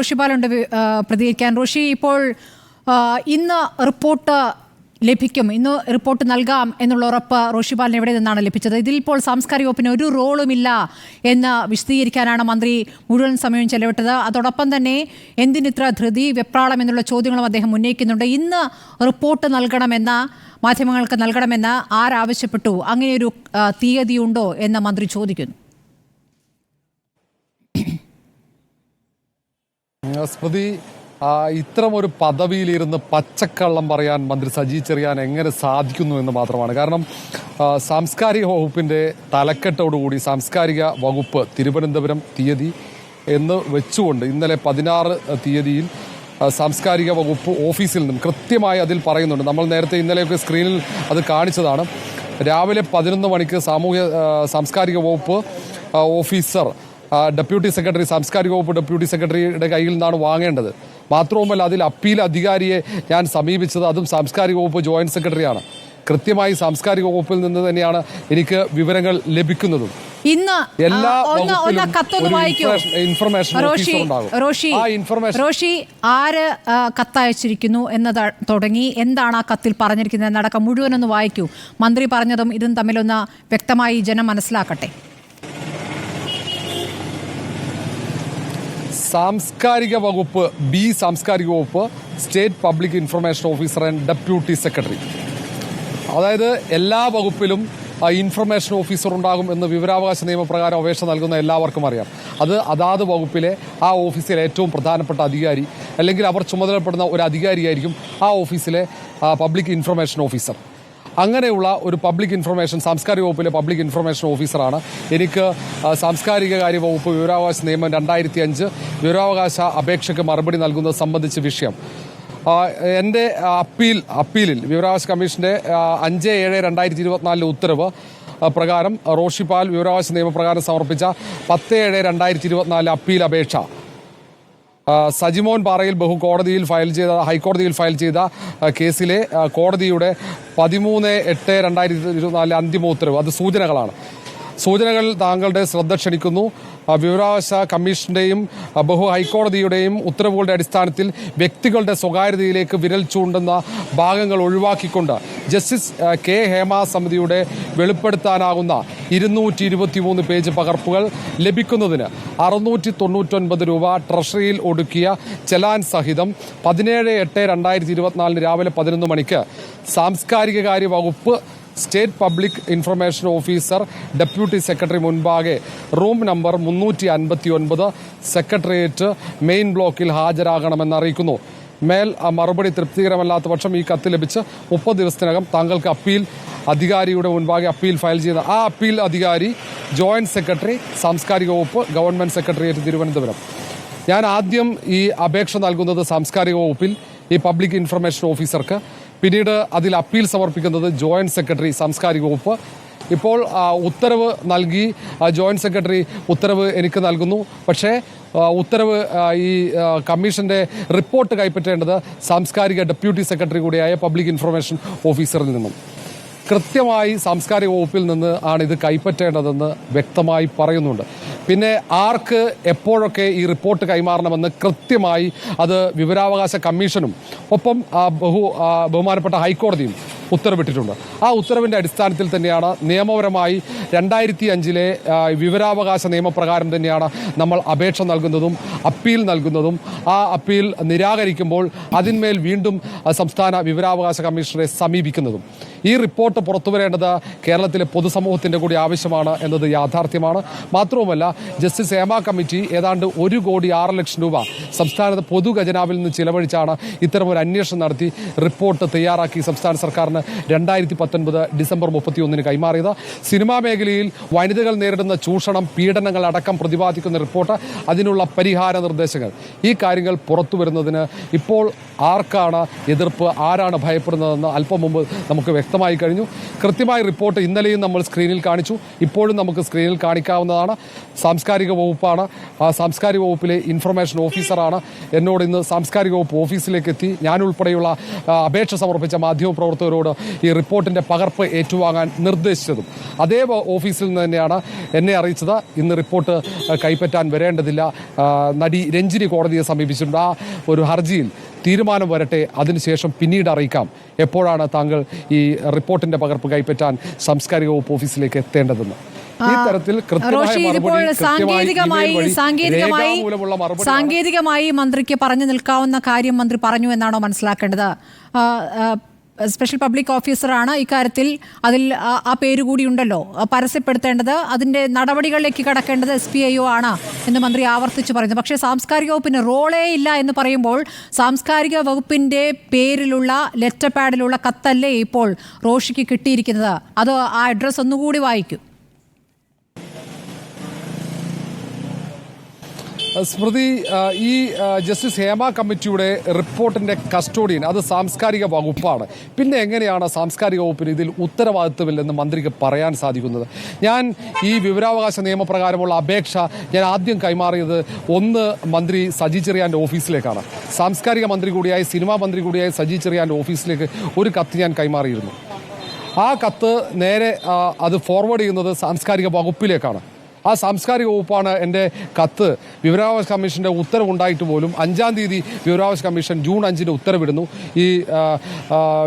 Roshy ബാലുണ്ട് V- പ്രതികരിക്കാൻ. റോഷി ഇപ്പോൾ ഇന്ന് റിപ്പോർട്ട് ലഭിക്കും. ഇന്ന് റിപ്പോർട്ട് നൽകാം എന്നുള്ള ഉറപ്പ് റോഷി ബാലിന് എവിടെ നിന്നാണ് ലഭിച്ചത്? ഇതിൽ ഇപ്പോൾ സാംസ്കാരിക വകുപ്പിന് ഒരു റോളുമില്ല എന്ന് വിശദീകരിക്കാനാണ് മന്ത്രി മുഴുവൻ സമയവും ചെലവിട്ടത്. അതോടൊപ്പം തന്നെ എന്തിനിത്ര ധൃതി വെപ്രാളം എന്നുള്ള ചോദ്യങ്ങളും അദ്ദേഹം ഉന്നയിക്കുന്നുണ്ട്. ഇന്ന് റിപ്പോർട്ട് നൽകണമെന്ന മാധ്യമങ്ങൾക്ക് നൽകണമെന്ന് ആരാവശ്യപ്പെട്ടു? അങ്ങനെയൊരു തീയതിയുണ്ടോ എന്ന് മന്ത്രി ചോദിക്കുന്നു. സ്മൃതി ഇത്തരം ഒരു പദവിയിലിരുന്ന് പച്ചക്കള്ളം പറയാൻ മന്ത്രി സജി ചെറിയാൻ എങ്ങനെ സാധിക്കുന്നു എന്ന് മാത്രമാണ്. കാരണം സാംസ്കാരിക വകുപ്പിന്റെ തലക്കെട്ടോടുകൂടി സാംസ്കാരിക വകുപ്പ് തിരുവനന്തപുരം തീയതി എന്ന് വെച്ചുകൊണ്ട് ഇന്നലെ പതിനാറ് തീയതിയിൽ സാംസ്കാരിക വകുപ്പ് ഓഫീസിൽ നിന്നും കൃത്യമായി അതിൽ പറയുന്നുണ്ട്. നമ്മൾ നേരത്തെ ഇന്നലെയൊക്കെ സ്ക്രീനിൽ അത് കാണിച്ചതാണ്. രാവിലെ പതിനൊന്ന് മണിക്ക് സാമൂഹ്യ സാംസ്കാരിക വകുപ്പ് ഓഫീസർ ഡെപ്യൂട്ടി സെക്രട്ടറി സാംസ്കാരിക വകുപ്പ് ഡെപ്യൂട്ടി സെക്രട്ടറിയുടെ കയ്യിൽ നിന്നാണ് വാങ്ങേണ്ടത്. മാത്രവുമല്ല അതിൽ അപ്പീൽ അധികാരിയെ ഞാൻ സമീപിച്ചത് അതും സാംസ്കാരിക വകുപ്പ് ജോയിന്റ് സെക്രട്ടറിയാണ്. കൃത്യമായി സാംസ്കാരിക വകുപ്പിൽ നിന്ന് തന്നെയാണ് എനിക്ക് വിവരങ്ങൾ ലഭിക്കുന്നതും. ഇന്ന് ഒന്ന് കത്തൊന്ന് വായിക്കൂ. റോഷി ആര് കത്തയച്ചിരിക്കുന്നു എന്നത് തുടങ്ങി എന്താണ് ആ കത്തിൽ പറഞ്ഞിരിക്കുന്നത് എന്നടക്കം മുഴുവനൊന്ന് വായിക്കൂ. മന്ത്രി പറഞ്ഞതും ഇതും തമ്മിലൊന്ന് വ്യക്തമായി ജനം മനസ്സിലാക്കട്ടെ. സാംസ്കാരിക വകുപ്പ് ബി സാംസ്കാരിക വകുപ്പ് state public information officer and deputy secretary. അതായത് എല്ലാ വകുപ്പിലും ഇൻഫർമേഷൻ ഓഫീസർ ഉണ്ടാകും എന്ന് വിവരാവകാശ നിയമപ്രകാരം അപേക്ഷ നൽകുന്ന എല്ലാവർക്കും അറിയാം. അത് അതാത് വകുപ്പിലെ ആ ഓഫീസിലെ ഏറ്റവും പ്രധാനപ്പെട്ട അധികാരി അല്ലെങ്കിൽ അവർ ചുമതലപ്പെടുന്ന ഒരു അധികാരിയായിരിക്കും ആ ഓഫീസിലെ പബ്ലിക് ഇൻഫർമേഷൻ ഓഫീസർ. അങ്ങനെയുള്ള ഒരു പബ്ലിക് ഇൻഫർമേഷൻ സാംസ്കാരിക വകുപ്പിലെ പബ്ലിക് ഇൻഫർമേഷൻ ഓഫീസറാണ് എനിക്ക് സാംസ്കാരിക കാര്യ വകുപ്പ് വിവരാവകാശ നിയമം രണ്ടായിരത്തി അഞ്ച് വിവരാവകാശ അപേക്ഷയ്ക്ക് മറുപടി നൽകുന്നത് സംബന്ധിച്ച വിഷയം. എന്റെ അപ്പീൽ അപ്പീലിൽ വിവരാവകാശ കമ്മീഷന്റെ അഞ്ച് ഏഴ് രണ്ടായിരത്തി ഇരുപത്തിനാലിലെ ഉത്തരവ് പ്രകാരം റോഷിപാൽ വിവരാവകാശ നിയമപ്രകാരം സമർപ്പിച്ച പത്ത് ഏഴ് രണ്ടായിരത്തി ഇരുപത്തിനാലിലെ അപ്പീൽ അപേക്ഷ. സജിമോൻ പാറയിൽ ബഹു കോടതിയിൽ ഫയൽ ചെയ്ത ഹൈക്കോടതിയിൽ ഫയൽ ചെയ്ത കേസിലെ കോടതിയുടെ പതിമൂന്ന് എട്ട് രണ്ടായിരത്തി ഇരുപത്തിനാലിലെ അന്തിമ ഉത്തരവ്. അത് സൂചനകളാണ്. സൂചനകൾ താങ്കളുടെ ശ്രദ്ധ ക്ഷണിക്കുന്നു. വിവരാവകാശ കമ്മീഷന്റെയും ബഹു ഹൈക്കോടതിയുടെയും ഉത്തരവുകളുടെ അടിസ്ഥാനത്തിൽ വ്യക്തികളുടെ സ്വകാര്യതയിലേക്ക് വിരൽ ചൂണ്ടുന്ന ഭാഗങ്ങൾ ഒഴിവാക്കിക്കൊണ്ട് ജസ്റ്റിസ് കെ ഹേമ സമിതിയുടെ വെളിപ്പെടുത്താനാകുന്ന ഇരുന്നൂറ്റി ഇരുപത്തിമൂന്ന് പേജ് പകർപ്പുകൾ ലഭിക്കുന്നതിന് അറുന്നൂറ്റി തൊണ്ണൂറ്റൊൻപത് രൂപ ട്രഷറിയിൽ ഒടുക്കിയ ചെലാൻ സഹിതം പതിനേഴ് എട്ട് രണ്ടായിരത്തി ഇരുപത്തിനാലിന് രാവിലെ പതിനൊന്ന് മണിക്ക് സാംസ്കാരിക കാര്യ വകുപ്പ് state public information officer deputy secretary മുൻപാകെ റൂം നമ്പർ മുന്നൂറ്റി അൻപത്തി ഒൻപത് സെക്രട്ടേറിയറ്റ് മെയിൻ ബ്ലോക്കിൽ ഹാജരാകണമെന്ന് അറിയിക്കുന്നു. മേൽ മറുപടി തൃപ്തികരമല്ലാത്ത പക്ഷം ഈ കത്ത് ലഭിച്ച് മുപ്പത് ദിവസത്തിനകം താങ്കൾക്ക് അപ്പീൽ അധികാരിയുടെ മുൻപാകെ അപ്പീൽ ഫയൽ ചെയ്ത ആ അപ്പീൽ അധികാരി ജോയിന്റ് സെക്രട്ടറി സാംസ്കാരിക വകുപ്പ് ഗവൺമെന്റ് സെക്രട്ടേറിയറ്റ് തിരുവനന്തപുരം. ഞാൻ ആദ്യം ഈ അപേക്ഷ നൽകുന്നത് സാംസ്കാരിക വകുപ്പിൽ ഈ പബ്ലിക് ഇൻഫർമേഷൻ ഓഫീസർക്ക് പിന്നീട് അതിൽ അപ്പീൽ സമർപ്പിക്കുന്നത് ജോയിന്റ് സെക്രട്ടറി സാംസ്കാരിക വകുപ്പ്. ഇപ്പോൾ ഉത്തരവ് നൽകി ജോയിന്റ് സെക്രട്ടറി ഉത്തരവ് എനിക്ക് നൽകുന്നു. പക്ഷേ ഉത്തരവ് ഈ കമ്മീഷന്റെ റിപ്പോർട്ട് കൈപ്പറ്റേണ്ടത് സാംസ്കാരിക ഡെപ്യൂട്ടി സെക്രട്ടറി കൂടിയായ പബ്ലിക് ഇൻഫർമേഷൻ ഓഫീസറിൽ നിന്നും. കൃത്യമായി സാംസ്കാരിക വകുപ്പിൽ നിന്ന് ആണ് ഇത് കൈപ്പറ്റേണ്ടതെന്ന് വ്യക്തമായി പറയുന്നുണ്ട്. പിന്നെ ആർക്ക് എപ്പോഴൊക്കെ ഈ റിപ്പോർട്ട് കൈമാറണമെന്ന് കൃത്യമായി അത് വിവരാവകാശ കമ്മീഷനും ഒപ്പം ബഹു ബഹുമാനപ്പെട്ട ഹൈക്കോടതിയും ഉത്തരവിട്ടിട്ടുണ്ട്. ആ ഉത്തരവിന്റെ അടിസ്ഥാനത്തിൽ തന്നെയാണ് നിയമപരമായി രണ്ടായിരത്തി അഞ്ചിലെ വിവരാവകാശ നിയമപ്രകാരം തന്നെയാണ് നമ്മൾ അപേക്ഷ നൽകുന്നതും അപ്പീൽ നൽകുന്നതും. ആ അപ്പീൽ നിരാകരിക്കുമ്പോൾ അതിന്മേൽ വീണ്ടും സംസ്ഥാന വിവരാവകാശ കമ്മീഷണറെ സമീപിക്കുന്നതും. ഈ റിപ്പോർട്ട് പുറത്തുവരേണ്ടത് കേരളത്തിലെ പൊതുസമൂഹത്തിന്റെ കൂടി ആവശ്യമാണ് എന്നത് യാഥാർത്ഥ്യമാണ്. മാത്രവുമല്ല ജസ്റ്റിസ് ഹേമ കമ്മിറ്റി ഏതാണ്ട് ഒരു കോടി ആറ് ലക്ഷം രൂപ സംസ്ഥാനത്ത് പൊതുഖജനാവിൽ നിന്ന് ചിലവഴിച്ചാണ് ഇത്തരം ഒരു അന്വേഷണം നടത്തി റിപ്പോർട്ട് തയ്യാറാക്കി സംസ്ഥാന സർക്കാരിന് രണ്ടായിരത്തി പത്തൊൻപത് ഡിസംബർ മുപ്പത്തിയൊന്നിന് കൈമാറിയത്. സിനിമാ മേഖലയിൽ വനിതകൾ നേരിടുന്ന ചൂഷണം പീഡനങ്ങൾ അടക്കം പ്രതിപാദിക്കുന്ന റിപ്പോർട്ട് അതിനുള്ള പരിഹാര നിർദ്ദേശങ്ങൾ. ഈ കാര്യങ്ങൾ പുറത്തു വരുന്നതിന് ഇപ്പോൾ ആർക്കാണ് എതിർപ്പ് ആരാണ് ഭയപ്പെടുന്നതെന്ന് അല്പം മുമ്പ് നമുക്ക് വ്യക്തം വ്യക്തമായി കഴിഞ്ഞു. കൃത്യമായ റിപ്പോർട്ട് ഇന്നലെയും നമ്മൾ സ്ക്രീനിൽ കാണിച്ചു. ഇപ്പോഴും നമുക്ക് സ്ക്രീനിൽ കാണിക്കാവുന്നതാണ്. സാംസ്കാരിക വകുപ്പാണ്. സാംസ്കാരിക വകുപ്പിലെ ഇൻഫർമേഷൻ ഓഫീസറാണ് എന്നോട് ഇന്ന് സാംസ്കാരിക വകുപ്പ് ഓഫീസിലേക്ക് എത്തി. ഞാനുൾപ്പെടെയുള്ള അപേക്ഷ സമർപ്പിച്ച മാധ്യമപ്രവർത്തകരോട് ഈ റിപ്പോർട്ടിന്റെ പകർപ്പ് ഏറ്റുവാങ്ങാൻ നിർദ്ദേശിച്ചതും അതേ ഓഫീസിൽ നിന്ന് തന്നെയാണ് എന്നെ അറിയിച്ചത്. ഇന്ന് റിപ്പോർട്ട് കൈപ്പറ്റാൻ വരേണ്ടതില്ല. നടി രഞ്ജിനി കോടതിയെ സമീപിച്ചിട്ടുണ്ട്. ആ ഒരു ഹർജിയിൽ തീരുമാനം വരട്ടെ. അതിനുശേഷം പിന്നീട് അറിയിക്കാം എപ്പോഴാണ് താങ്കൾ ഈ റിപ്പോർട്ടിന്റെ പകർപ്പ് കൈപ്പറ്റാൻ സാംസ്കാരിക വകുപ്പ് ഓഫീസിലേക്ക് എത്തേണ്ടതെന്ന്. ഈ തരത്തിൽ സാങ്കേതികമായി സാങ്കേതികമായി സാങ്കേതികമായി മന്ത്രിക്ക് പറഞ്ഞു നിൽക്കാവുന്ന കാര്യം മന്ത്രി പറഞ്ഞു എന്നാണോ മനസ്സിലാക്കേണ്ടത്? സ്പെഷ്യൽ പബ്ലിക് ഓഫീസറാണ് ഇക്കാര്യത്തിൽ അതിൽ ആ- പേര് കൂടി ഉണ്ടല്ലോ. പരസ്യപ്പെടുത്തേണ്ടത് അതിന്റെ നടപടികളിലേക്ക് കടക്കേണ്ടത് എസ് പി ഐ ഒ ആണ് എന്ന് മന്ത്രി ആവർത്തിച്ച് പറയുന്നു. പക്ഷേ സാംസ്കാരിക വകുപ്പിന് റോളേ ഇല്ല എന്ന് പറയുമ്പോൾ സാംസ്കാരിക വകുപ്പിന്റെ പേരിലുള്ള ലെറ്റർ പാഡിലുള്ള കത്തല്ലേ ഇപ്പോൾ റോഷിക്ക് കിട്ടിയിരിക്കുന്നത്. അത് ആ അഡ്രസ്സ് ഒന്നുകൂടി വായിക്കും. സ്മൃതി ഈ ജസ്റ്റിസ് ഹേമ കമ്മിറ്റിയുടെ റിപ്പോർട്ടിന്റെ കസ്റ്റോഡിയൻ അത് സാംസ്കാരിക വകുപ്പാണ്. പിന്നെ എങ്ങനെയാണ് സാംസ്കാരിക വകുപ്പിന് ഇതിൽ ഉത്തരവാദിത്വമില്ലെന്ന് മന്ത്രിക്ക് പറയാൻ സാധിക്കുന്നത്? ഞാൻ ഈ വിവരാവകാശ നിയമപ്രകാരമുള്ള അപേക്ഷ ഞാൻ ആദ്യം കൈമാറിയത് ഒന്ന് മന്ത്രി സജി ചെറിയാന്റെ ഓഫീസിലേക്കാണ്. സാംസ്കാരിക മന്ത്രി കൂടിയായി സിനിമാ മന്ത്രി കൂടിയായി സജി ചെറിയാന്റെ ഓഫീസിലേക്ക് ഒരു കത്ത് ഞാൻ കൈമാറിയിരുന്നു. ആ കത്ത് നേരെ അത് ഫോർവേഡ് ചെയ്യുന്നത് സാംസ്കാരിക വകുപ്പിലേക്കാണ്. ആ സാംസ്കാരിക വകുപ്പാണ് എന്റെ കത്ത്. വിവരാവകാശ കമ്മീഷന്റെ ഉത്തരവുണ്ടായിട്ട് പോലും അഞ്ചാം തീയതി വിവരാവകാശ കമ്മീഷൻ ജൂൺ അഞ്ചിന് ഉത്തരവിടുന്നു. ഈ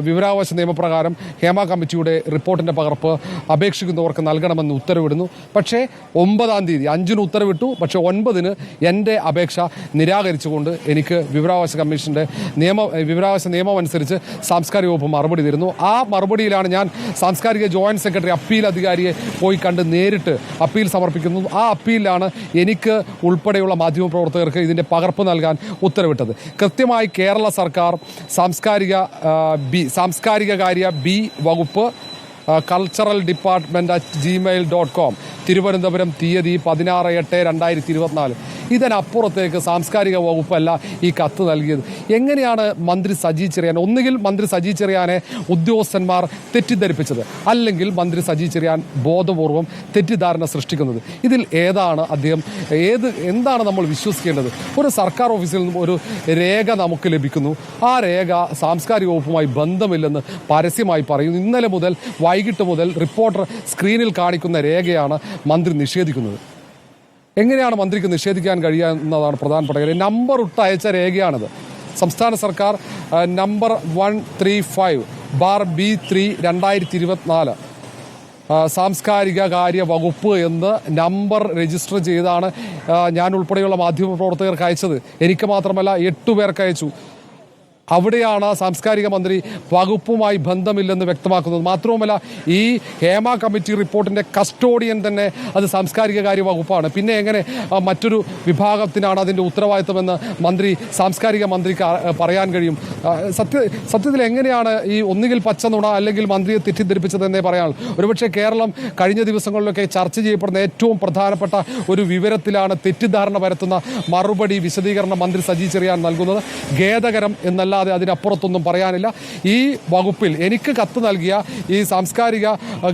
വിവരാവകാശ നിയമപ്രകാരം ഹേമ കമ്മിറ്റിയുടെ റിപ്പോർട്ടിന്റെ പകർപ്പ് അപേക്ഷിക്കുന്നവർക്ക് നൽകണമെന്ന് ഉത്തരവിടുന്നു. പക്ഷേ ഒമ്പതാം തീയതി അഞ്ചിന് ഉത്തരവിട്ടു. പക്ഷേ ഒൻപതിന് എന്റെ അപേക്ഷ നിരാകരിച്ചുകൊണ്ട് എനിക്ക് വിവരാവകാശ കമ്മീഷന്റെ നിയമ വിവരാവകാശ നിയമം അനുസരിച്ച് സാംസ്കാരിക വകുപ്പ് മറുപടി തരുന്നു. ആ മറുപടിയിലാണ് ഞാൻ സാംസ്കാരിക ജോയിന്റ് സെക്രട്ടറി അപ്പീൽ അധികാരിയെ പോയി കണ്ട് നേരിട്ട് അപ്പീൽ സമർപ്പിക്കുന്നു ആ അപ്പീലിലാണ് എനിക്ക് ഉൾപ്പെടെയുള്ള മാധ്യമപ്രവർത്തകർക്ക് ഇതിന്റെ പകർപ്പ് നൽകാൻ ഉത്തരവിട്ടത്. കൃത്യമായി കേരള സർക്കാർ സാംസ്കാരിക ബി സാംസ്കാരിക കാര്യ ബി വകുപ്പ് cultural department at Gmail dot com Thiruvananthapuram തീയതി പതിനാറ് എട്ട് രണ്ടായിരത്തി ഇരുപത്തിനാല്. ഇതിനപ്പുറത്തേക്ക് സാംസ്കാരിക വകുപ്പല്ല ഈ കത്ത് നൽകിയത്. എങ്ങനെയാണ് മന്ത്രി സജി ചെറിയാൻ ഒന്നുകിൽ മന്ത്രി സജി ചെറിയാനെ ഉദ്യോഗസ്ഥന്മാർ തെറ്റിദ്ധരിപ്പിച്ചത് അല്ലെങ്കിൽ മന്ത്രി സജി ചെറിയാൻ ബോധപൂർവം തെറ്റിദ്ധാരണ സൃഷ്ടിക്കുന്നത്? ഇതിൽ ഏതാണ് അദ്ദേഹം ഏത് എന്താണ് നമ്മൾ വിശ്വസിക്കേണ്ടത്? ഒരു സർക്കാർ ഓഫീസിൽ നിന്നും ഒരു രേഖ നമുക്ക് ലഭിക്കുന്നു. ആ രേഖ സാംസ്കാരിക വകുപ്പുമായി ബന്ധമില്ലെന്ന് പരസ്യമായി പറയുന്നു. ഇന്നലെ മുതൽ വൈകിട്ട് മുതൽ റിപ്പോർട്ടർ സ്ക്രീനിൽ കാണിക്കുന്ന രേഖയാണ് മന്ത്രി നിഷേധിക്കുന്നത്. എങ്ങനെയാണ് മന്ത്രിക്ക് നിഷേധിക്കാൻ കഴിയുക എന്നതാണ് പ്രധാനപ്പെട്ട കാര്യം. നമ്പർ ഇട്ട് അയച്ച രേഖയാണിത്. സംസ്ഥാന സർക്കാർ number one three five bar B three രണ്ടായിരത്തി ഇരുപത്തിനാല് സാംസ്കാരിക കാര്യ വകുപ്പ് എന്ന് നമ്പർ രജിസ്റ്റർ ചെയ്താണ് ഞാൻ ഉൾപ്പെടെയുള്ള മാധ്യമ മാധ്യമപ്രവർത്തകർക്ക് അയച്ചത്. എനിക്ക് മാത്രമല്ല എട്ടു പേർക്ക് അയച്ചു. അവിടെയാണ് സാംസ്കാരിക മന്ത്രി വകുപ്പുമായി ബന്ധമില്ലെന്ന് വ്യക്തമാക്കുന്നത്. മാത്രവുമല്ല ഈ ഹേമ കമ്മിറ്റി റിപ്പോർട്ടിന്റെ കസ്റ്റോഡിയൻ തന്നെ അത് സാംസ്കാരിക കാര്യ വകുപ്പാണ്. പിന്നെ എങ്ങനെ മറ്റൊരു വിഭാഗത്തിനാണ് അതിന്റെ ഉത്തരവാദിത്തമെന്ന് മന്ത്രി സാംസ്കാരിക മന്ത്രിക്ക് പറയാൻ കഴിയും. സത്യ സത്യത്തിൽ എങ്ങനെയാണ് ഈ ഒന്നുകിൽ പച്ച നുണ അല്ലെങ്കിൽ മന്ത്രിയെ തെറ്റിദ്ധരിപ്പിച്ചതെന്നേ പറയാനുള്ളൂ ഒരുപക്ഷെ കേരളം കഴിഞ്ഞ ദിവസങ്ങളിലൊക്കെ ചർച്ച ചെയ്യപ്പെടുന്ന ഏറ്റവും പ്രധാനപ്പെട്ട ഒരു വിവരത്തിലാണ് തെറ്റിദ്ധാരണ പരത്തുന്ന മറുപടി വിശദീകരണം മന്ത്രി സജി ചെറിയാൻ നൽകുന്നത്. ഖേദകരം എന്നല്ലാതെ അതിനപ്പുറത്തൊന്നും പറയാനില്ല. ഈ വകുപ്പിൽ എനിക്ക് കത്ത് നൽകിയ ഈ സാംസ്കാരിക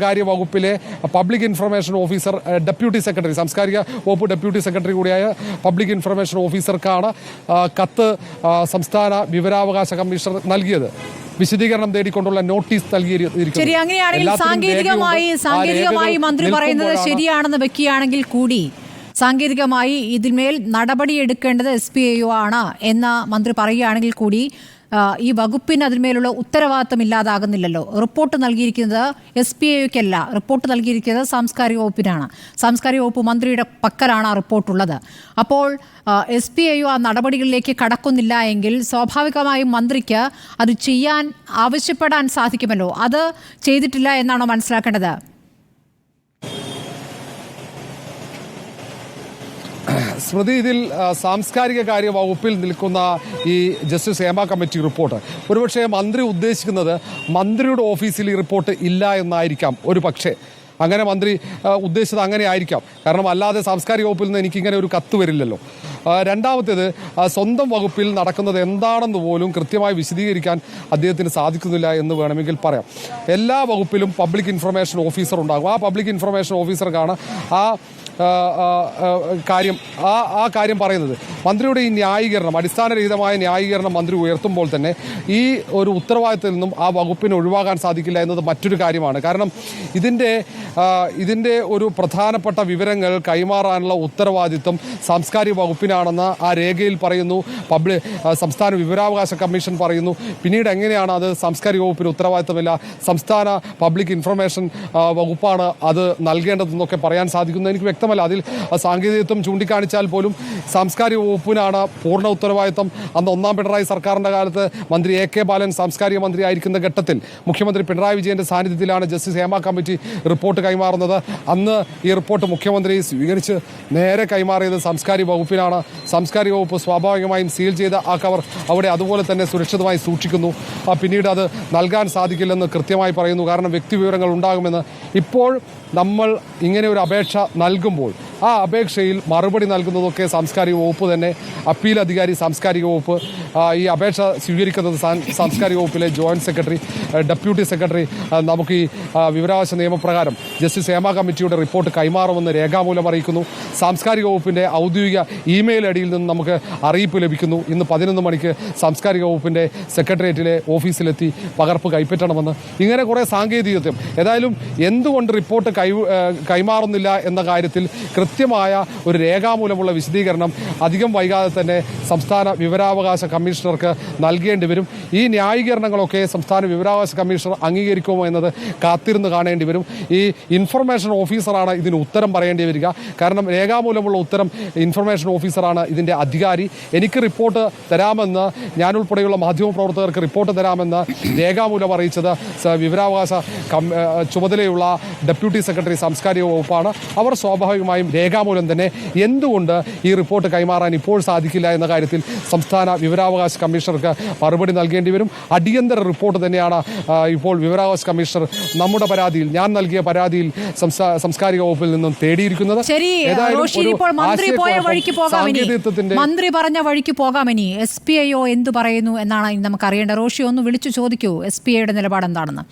കാര്യ വകുപ്പിലെ public information officer deputy secretary സാംസ്കാരിക വകുപ്പ് ഡെപ്യൂട്ടി സെക്രട്ടറി കൂടിയായ പബ്ലിക് ഇൻഫർമേഷൻ ഓഫീസർക്കാണ് കത്ത് സംസ്ഥാന വിവരാവകാശ കമ്മീഷണർ നൽകിയത്. വിശദീകരണം തേടിക്കൊണ്ടുള്ള നോട്ടീസ് നൽകിയിരിക്കുന്നു. ശരി അങ്ങനെയാണെങ്കിൽ സാങ്കേതികമായി സാങ്കേതികമായി മന്ത്രി പറയുന്നത് ശരിയാണെന്ന് വെക്കുകയാണെങ്കിൽ കൂടി സാങ്കേതികമായി ഇതിന്മേൽ നടപടിയെടുക്കേണ്ടത് എസ് പി ഐ ആണ് എന്ന മന്ത്രി പറയുകയാണെങ്കിൽ കൂടി ഈ വകുപ്പിന് അതിന്മേലുള്ള ഉത്തരവാദിത്തം ഇല്ലാതാകുന്നില്ലല്ലോ. റിപ്പോർട്ട് നൽകിയിരിക്കുന്നത് എസ് പി ഐക്കല്ല റിപ്പോർട്ട് നൽകിയിരിക്കുന്നത് സാംസ്കാരിക വകുപ്പിനാണ്. സാംസ്കാരിക വകുപ്പ് മന്ത്രിയുടെ പക്കലാണ് ആ റിപ്പോർട്ടുള്ളത്. അപ്പോൾ എസ് പി ഐ ആ നടപടികളിലേക്ക് കടക്കുന്നില്ല എങ്കിൽ സ്വാഭാവികമായും മന്ത്രിക്ക് അത് ചെയ്യാൻ ആവശ്യപ്പെടാൻ സാധിക്കുമല്ലോ. അത് ചെയ്തിട്ടില്ല എന്നാണോ മനസ്സിലാക്കേണ്ടത്? സ്മൃതി ഇതിൽ സാംസ്കാരിക കാര്യ വകുപ്പിൽ നിൽക്കുന്ന ഈ ജസ്റ്റിസ് ഹേമ കമ്മിറ്റി റിപ്പോർട്ട്. ഒരുപക്ഷെ മന്ത്രി ഉദ്ദേശിക്കുന്നത് മന്ത്രിയുടെ ഓഫീസിൽ ഈ റിപ്പോർട്ട് ഇല്ല എന്നായിരിക്കാം. ഒരു പക്ഷേ അങ്ങനെ മന്ത്രി ഉദ്ദേശിച്ചത് അങ്ങനെ ആയിരിക്കാം. കാരണം അല്ലാതെ സാംസ്കാരിക വകുപ്പിൽ നിന്ന് എനിക്കിങ്ങനെ ഒരു കത്ത് വരില്ലല്ലോ. രണ്ടാമത്തേത് സ്വന്തം വകുപ്പിൽ നടക്കുന്നത് എന്താണെന്ന് പോലും കൃത്യമായി വിശദീകരിക്കാൻ അദ്ദേഹത്തിന് സാധിക്കുന്നില്ല എന്ന് വേണമെങ്കിൽ പറയാം. എല്ലാ വകുപ്പിലും പബ്ലിക് ഇൻഫർമേഷൻ ഓഫീസർ ഉണ്ടാകും. ആ പബ്ലിക് ഇൻഫർമേഷൻ ഓഫീസർക്കാണ് ആ കാര്യം ആ ആ കാര്യം പറയുന്നത്. മന്ത്രിയുടെ ഈ ന്യായീകരണം അടിസ്ഥാനരഹിതമായ ന്യായീകരണം മന്ത്രി ഉയർത്തുമ്പോൾ തന്നെ ഈ ഒരു ഉത്തരവാദിത്തത്തിൽ നിന്നും ആ വകുപ്പിന് ഒഴിവാകാൻ സാധിക്കില്ല എന്നത് മറ്റൊരു കാര്യമാണ്. കാരണം ഇതിന്റെ ഇതിന്റെ ഒരു പ്രധാനപ്പെട്ട വിവരങ്ങൾ കൈമാറാനുള്ള ഉത്തരവാദിത്വം സാംസ്കാരിക വകുപ്പിനാണെന്ന് ആ രേഖയിൽ പറയുന്നു. പബ്ലിക് സംസ്ഥാന വിവരാവകാശ കമ്മീഷൻ പറയുന്നു. പിന്നീട് എങ്ങനെയാണ് അത് സാംസ്കാരിക വകുപ്പിന് ഉത്തരവാദിത്തമില്ല സംസ്ഥാന പബ്ലിക് ഇൻഫർമേഷൻ വകുപ്പാണ് അത് നൽകേണ്ടതെന്നൊക്കെ പറയാൻ സാധിക്കുന്നത് എനിക്ക് വ്യക്തമല്ല അതിൽ സാങ്കേതികത്വം ചൂണ്ടിക്കാണിച്ചാൽ പോലും സാംസ്കാരിക വകുപ്പിനാണ് പൂർണ ഉത്തരവാദിത്തം അന്ന് ഒന്നാം പിണറായി സർക്കാരിന്റെ കാലത്ത് മന്ത്രി എ കെ ബാലൻ സാംസ്കാരിക മന്ത്രി ആയിരിക്കുന്ന ഘട്ടത്തിൽ മുഖ്യമന്ത്രി പിണറായി വിജയന്റെ സാന്നിധ്യത്തിലാണ് ജസ്റ്റിസ് ഹേമ കമ്മിറ്റി റിപ്പോർട്ട് കൈമാറുന്നത്. അന്ന് ഈ റിപ്പോർട്ട് മുഖ്യമന്ത്രി സ്വീകരിച്ച് നേരെ കൈമാറിയത് സാംസ്കാരിക വകുപ്പിനാണ്. സാംസ്കാരിക വകുപ്പ് സ്വാഭാവികമായും സീൽ ചെയ്ത ആ കവർ അവിടെ അതുപോലെ തന്നെ സുരക്ഷിതമായി സൂക്ഷിക്കുന്നു. പിന്നീട് അത് നൽകാൻ സാധിക്കില്ലെന്ന് കൃത്യമായി പറയുന്നു. കാരണം വ്യക്തി വിവരങ്ങൾ ഉണ്ടാകുമെന്ന് ഇപ്പോൾ നമ്മൾ ഇങ്ങനെ ഒരു അപേക്ഷ നൽകുമ്പോൾ ആ അപേക്ഷയിൽ മറുപടി നൽകുന്നതൊക്കെ സാംസ്കാരിക വകുപ്പ് തന്നെ അപ്പീൽ അധികാരി സാംസ്കാരിക വകുപ്പ് ഈ അപേക്ഷ സ്വീകരിക്കുന്നത് സാംസ്കാരിക വകുപ്പിലെ ജോയിന്റ് സെക്രട്ടറി ഡെപ്യൂട്ടി സെക്രട്ടറി നമുക്ക് ഈ വിവരാവകാശ നിയമപ്രകാരം ജസ്റ്റിസ് ഹേമ കമ്മിറ്റിയുടെ റിപ്പോർട്ട് കൈമാറുമെന്ന് രേഖാമൂലം അറിയിക്കുന്നു. സാംസ്കാരിക വകുപ്പിന്റെ ഔദ്യോഗിക ഇമെയിൽ അടിയിൽ നിന്ന് നമുക്ക് അറിയിപ്പ് ലഭിക്കുന്നു. ഇന്ന് പതിനൊന്ന് മണിക്ക് സാംസ്കാരിക വകുപ്പിന്റെ സെക്രട്ടേറിയറ്റിലെ ഓഫീസിലെത്തി പകർപ്പ് കൈപ്പറ്റണമെന്ന്. ഇങ്ങനെ കുറേ സാങ്കേതികത്വം. ഏതായാലും എന്തുകൊണ്ട് റിപ്പോർട്ട് കൈ കൈമാറുന്നില്ല എന്ന കാര്യത്തിൽ കൃത്യമായ ഒരു രേഖാമൂലമുള്ള വിശദീകരണം അധികം വൈകാതെ തന്നെ സംസ്ഥാന വിവരാവകാശ കമ്മീഷണർക്ക് നൽകേണ്ടി വരും. ഈ ന്യായീകരണങ്ങളൊക്കെ സംസ്ഥാന വിവരാവകാശ കമ്മീഷണർ അംഗീകരിക്കുമോ എന്നത് കാത്തിരുന്ന് കാണേണ്ടി വരും. ഈ ഇൻഫർമേഷൻ ഓഫീസറാണ് ഇതിന് ഉത്തരം പറയേണ്ടി വരിക. കാരണം രേഖാമൂലമുള്ള ഉത്തരം ഇൻഫർമേഷൻ ഓഫീസറാണ് ഇതിന്റെ അധികാരി. എനിക്ക് റിപ്പോർട്ട് തരാമെന്ന് ഞാനുൾപ്പെടെയുള്ള മാധ്യമപ്രവർത്തകർക്ക് റിപ്പോർട്ട് തരാമെന്ന് രേഖാമൂലം അറിയിച്ചത് വിവരാവകാശ ചുമതലയുള്ള ഡെപ്യൂട്ടി സെക്രട്ടറി സാംസ്കാരിക വകുപ്പാണ്. അവർ സ്വാഭാവികമായും രേഖാമൂലം തന്നെ എന്തുകൊണ്ട് ഈ റിപ്പോർട്ട് കൈമാറാൻ ഇപ്പോൾ സാധിക്കില്ല എന്ന കാര്യത്തിൽ സംസ്ഥാന വിവരാവകാശ കമ്മീഷണർക്ക് മറുപടി നൽകേണ്ടി വരും. അടിയന്തര റിപ്പോർട്ട് തന്നെയാണ് ഇപ്പോൾ വിവരാവകാശ കമ്മീഷണർ നമ്മുടെ പരാതിയിൽ ഞാൻ നൽകിയ പരാതിയിൽ സംസ്കാരിക വകുപ്പിൽ നിന്നും തേടിയിരിക്കുന്നത്. മന്ത്രി പറഞ്ഞ വഴിക്ക് പോകാം ഇനി. എസ് പി ഐ ഒ എന്ത് പറയുന്നു എന്നാണ് നമുക്ക് അറിയേണ്ടത് റോഷി ഒന്ന് വിളിച്ചു ചോദിക്കൂ. എസ് പി ഐയുടെ നിലപാട് എന്താണെന്ന്.